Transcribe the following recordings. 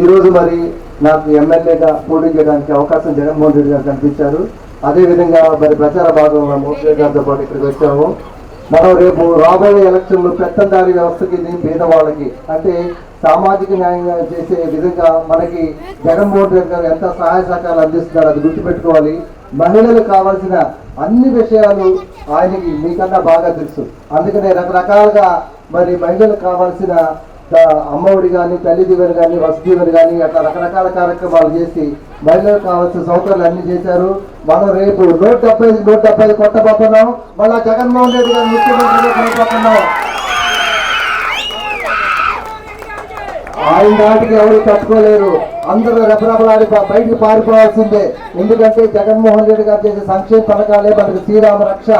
ఈరోజు మరి నాకు ఎమ్మెల్యేగా పోటీ చేయడానికి అవకాశం జగన్మోహన్ రెడ్డి గారు కనిపించారు. అదేవిధంగా మరి ప్రచార భాగంలో మోదీ గారితో పాటు ఇక్కడికి వచ్చాము. మనం రేపు రాబోయే ఎలక్షన్లు పెత్తందారి వ్యవస్థకి పేదవాళ్ళకి అంటే సామాజిక న్యాయం చేసే విధంగా మనకి జగన్మోహన్ రెడ్డి గారు ఎంత సహాయ సహకారాలు అందిస్తున్నారు అది గుర్తుపెట్టుకోవాలి. మహిళలు కావాల్సిన అన్ని విషయాలు ఆయనకి మీకన్నా బాగా తెలుసు. అందుకనే రకరకాలుగా మరి మహిళలకు కావాల్సిన అమ్మఒడి కానీ తల్లి దీవెన కానీ వసతి దీవెన కానీ అట్లా రకరకాల కార్యక్రమాలు చేసి మహిళలకు కావాల్సిన సౌకర్యాలు అన్ని చేశారు. మనం రేపు నూట డెబ్బై ఐదు నూట డెబ్బై ఐదు కొట్టబోతున్నాం మళ్ళా జగన్మోహన్ రెడ్డి గారు ముఖ్యమంత్రిగా కొనబోతున్నాం ఆయన నాటికి ఎవరు తట్టుకోలేరు. అందరూ రెపరెపలాడి బ- బయటికి పారిపోవాల్సిందే. ఎందుకంటే జగన్మోహన్ రెడ్డి గారు చేసే సంక్షేమ పథకాలే మనకి శ్రీరామ రక్ష.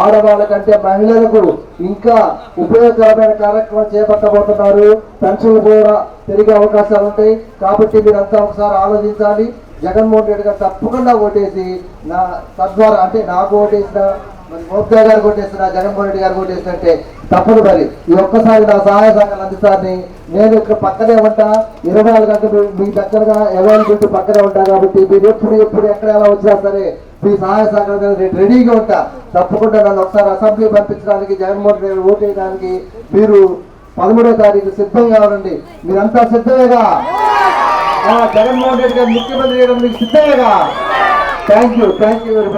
ఆడవాళ్ళ కంటే మహిళలకు ఇంకా ఉపయోగకరమైన కార్యక్రమం చేపట్టబోతున్నారు. పెన్షన్లు కూడా పెరిగే అవకాశాలు ఉంటాయి. కాబట్టి మీరంతా ఒకసారి ఆలోచించాలి. జగన్మోహన్ రెడ్డి గారు తప్పకుండా ఓటేసి నా తద్వారా అంటే నాకు ఓటేసిన మరి మోపియా గారు కొట్టేసిన జగన్మోహన్ రెడ్డి గారు కొట్టేసినట్టే తప్పదు మరి. ఈ ఒక్కసారి నా సహాయ సహకారాలు అందిస్తారని నేను ఇక్కడ పక్కనే ఉంటా. ఇరవై నాలుగు గంటలు మీ దగ్గరగా అవైలబిలిటీ పక్కనే ఉంటా కాబట్టి మీరు ఎప్పుడు ఎప్పుడు ఎక్కడ ఎలా వచ్చినా సరే మీ సహాయ సహకారం నేను రెడీగా ఉంటా. తప్పకుండా నన్ను ఒకసారి అసెంబ్లీ పంపించడానికి జగన్మోహన్ రెడ్డి ఓటు వేయడానికి మీరు పదమూడో తారీఖు సిద్ధంగా ఉండండి. మీరంతా సిద్ధమేగా? ఆ, జగన్మోహన్ రెడ్డి గారు ముఖ్యమంత్రి చేయడం మీకు సిద్ధమేగా thank you thank you very